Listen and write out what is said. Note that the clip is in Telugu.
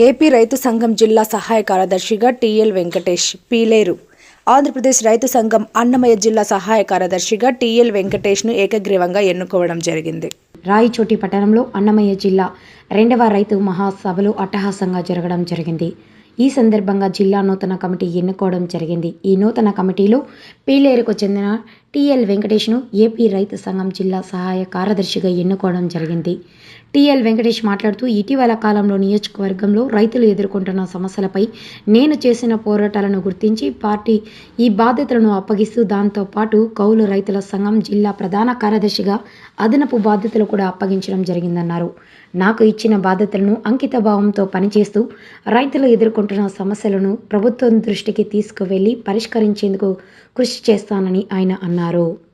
ఏపీ రైతు సంఘం జిల్లా సహాయ కార్యదర్శిగా టీఎల్ వెంకటేష్ పీలేరు. ఆంధ్రప్రదేశ్ రైతు సంఘం అన్నమయ్య జిల్లా సహాయ కార్యదర్శిగా టీఎల్ వెంకటేష్ను ఏకగ్రీవంగా ఎన్నుకోవడం జరిగింది. రాయచోటి పట్టణంలో అన్నమయ్య జిల్లా రెండవ రైతు మహాసభలు అట్టహాసంగా జరగడం జరిగింది. ఈ సందర్భంగా జిల్లా నూతన కమిటీ ఎన్నుకోవడం జరిగింది. ఈ నూతన కమిటీలో పీలేరుకు చెందిన టిఎల్ వెంకటేష్ను ఏపీ రైతు సంఘం జిల్లా సహాయ కార్యదర్శిగా ఎన్నుకోవడం జరిగింది. టిఎల్ వెంకటేష్ మాట్లాడుతూ ఇటీవల కాలంలో నియోజకవర్గంలో రైతులు ఎదుర్కొంటున్న సమస్యలపై నేను చేసిన పోరాటాలను గుర్తించి పార్టీ ఈ బాధ్యతలను అప్పగిస్తూ దాంతో పాటు కౌలు రైతుల సంఘం జిల్లా ప్రధాన కార్యదర్శిగా అదనపు బాధ్యతలు కూడా అప్పగించడం జరిగిందన్నారు. నాకు ఇచ్చిన బాధ్యతలను అంకితభావంతో పనిచేస్తూ రైతులు ఎదుర్కొంటున్న సమస్యలను ప్రభుత్వం దృష్టికి తీసుకువెళ్ళి పరిష్కరించేందుకు కృషి చేస్తానని ఆయన అన్నారు. ఉన్నారు.